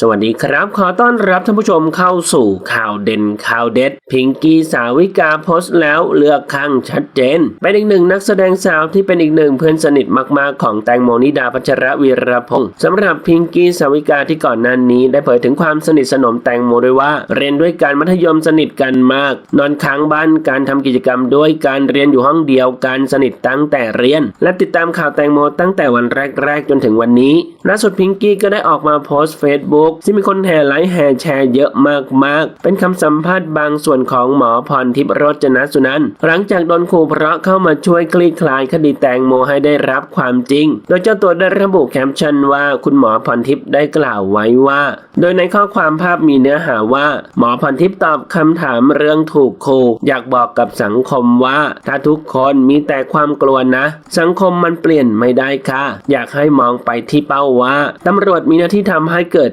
สวัสดีครับ ขอต้อนรับท่านผู้ชมเข้าสู่ข่าวเด่นข่าวเด็ด พิงกี้สาวิกาโพสต์แล้วเลือกข้างชัดเจน เป็นอีกหนึ่งนักแสดงสาวที่เป็นอีกหนึ่งเพื่อนสนิทมากๆ ของแตงโมนิดาพัชรวีรพงศ์สำหรับพิงกี้สาวิกาที่ก่อนหน้านี้ ได้เผยถึงความสนิทสนมแตงโมด้วยว่า เรียนด้วยกันมัธยมสนิทกันมาก นอนค้างบ้านการทำกิจกรรมด้วยการเรียนอยู่ห้องเดียวกันสนิทตั้งแต่เรียน และติดตามข่าวแตงโมตั้งแต่วันแรกๆจนถึงวันนี้ล่าสุดพิงกี้ก็ได้ออกมาโพสต์เฟซบุ๊กที่มีคนแห่ไลค์แห่แชร์เยอะมากๆ เป็นคำสัมภาษณ์บางส่วนของหมอพรทิพย์รจนสุนันท์หลังจากโดนขู่เพราะเข้ามาช่วยคลี่คลายคดีแตงโมให้ได้รับความจริง โดยเจ้าตัวได้ระบุแคปชั่นว่าคุณหมอพรทิพย์ได้กล่าวไว้ว่า โดยในข้อความภาพมีเนื้อหาว่า หมอพรทิพย์ตอบคำถามเรื่องถูกขู่อยากบอกกับสังคมว่าถ้าทุกคนมีแต่ความกลัวนะ สังคมมันเปลี่ยนไม่ได้ค่ะ อยากให้มองไปที่เป้าว่าตำรวจมีหน้าที่ทำให้เกิด